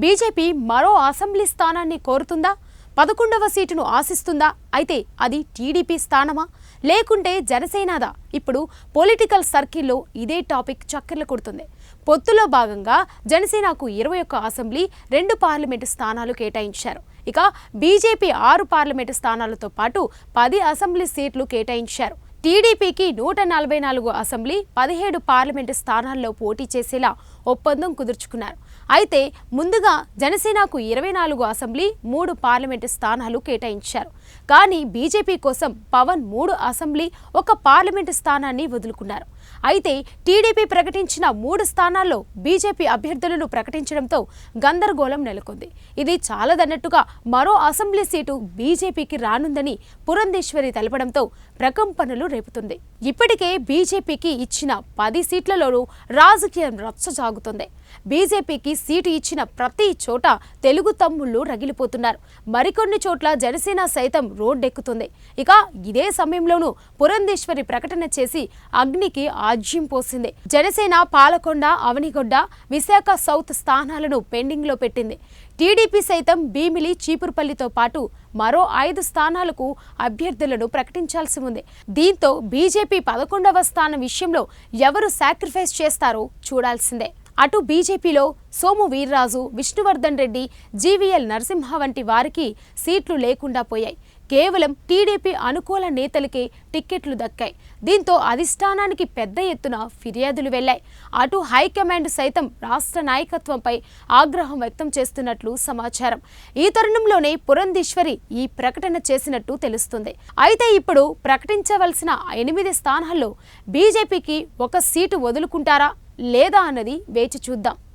BJP మరో assembly స్థానాన్ని కోరుతుందా? పదకొండవ సీటును ఆశిస్తుందా? అయితే అది టీడీపీ స్థానమా? లేకుంటే జనసేనదా? ఇప్పుడు పొలిటికల్ సర్కిల్లో ఇదే టాపిక్ చక్కర్లు కొడుతుంది. పొత్తులో భాగంగా జనసేనకు ఇరవై ఒక్క అసెంబ్లీ రెండు పార్లమెంటు స్థానాలు కేటాయించారు. ఇక బీజేపీ ఆరు పార్లమెంటు స్థానాలతో పాటు పది అసెంబ్లీ సీట్లు కేటాయించారు. టీడీపీకి నూట నలభై నాలుగు అసెంబ్లీ పదిహేడు పార్లమెంటు స్థానాల్లో పోటీ చేసేలా ఒప్పందం కుదుర్చుకున్నారు. అయితే ముందుగా జనసేనకు ఇరవై నాలుగు అసెంబ్లీ మూడు పార్లమెంటు స్థానాలు కేటాయించారు. కానీ బీజేపీ కోసం పవన్ మూడు అసెంబ్లీ ఒక పార్లమెంటు స్థానాన్ని వదులుకున్నారు. అయితే టీడీపీ ప్రకటించిన మూడు స్థానాల్లో బీజేపీ అభ్యర్థులను ప్రకటించడంతో గందరగోళం నెలకొంది. ఇది చాలదన్నట్టుగా మరో అసెంబ్లీ సీటు బీజేపీకి రానుందని పురంధేశ్వరి తెలపడంతో ప్రకంపనలు రేపుతుంది. ఇప్పటికే బీజేపీకి ఇచ్చిన పది సీట్లలోనూ రాజకీయం రచ్చ సాగుతుంది బీజేపీకి సీటు ఇచ్చిన ప్రతి చోట తెలుగు తమ్ముళ్ళు రగిలిపోతున్నారు. మరికొన్ని చోట్ల జనసేన సైతం రోడ్డెక్కుతుంది. ఇక ఇదే సమయంలోనూ పురంధేశ్వరి ప్రకటన చేసి అగ్నికి ఆజ్యం పోసింది జనసేన పాలకొండ అవనిగొడ్డ విశాఖ సౌత్ స్థానాలను పెండింగ్లో పెట్టింది. టీడీపీ సైతం భీమిలి చీపురుపల్లితో పాటు మరో ఐదు స్థానాలకు అభ్యర్థులను ప్రకటించాల్సి ఉంది. దీంతో బీజేపీ పదకొండవ స్థానం విషయంలో ఎవరు సాక్రిఫైస్ చేస్తారో చూడాల్సిందే. అటు బీజేపీలో సోము వీర్రాజు విష్ణువర్ధన్ రెడ్డి జీవీఎల్ నరసింహ వంటి వారికి సీట్లు లేకుండా పోయాయి. కేవలం టీడీపీ అనుకూల నేతలకే టిక్కెట్లు దక్కాయి. దీంతో అధిష్టానానికి పెద్ద ఎత్తున ఫిర్యాదులు వెళ్ళాయి అటు హైకమాండ్ సైతం రాష్ట్ర నాయకత్వంపై ఆగ్రహం వ్యక్తం చేస్తున్నట్లు సమాచారం. ఈ తరుణంలోనే పురంధీశ్వరి ఈ ప్రకటన చేసినట్టు తెలుస్తుంది. అయితే ఇప్పుడు ప్రకటించవలసిన ఎనిమిది స్థానాల్లో బీజేపీకి ఒక సీటు వదులుకుంటారా? లేదా అన్నది వేచి చూద్దాం.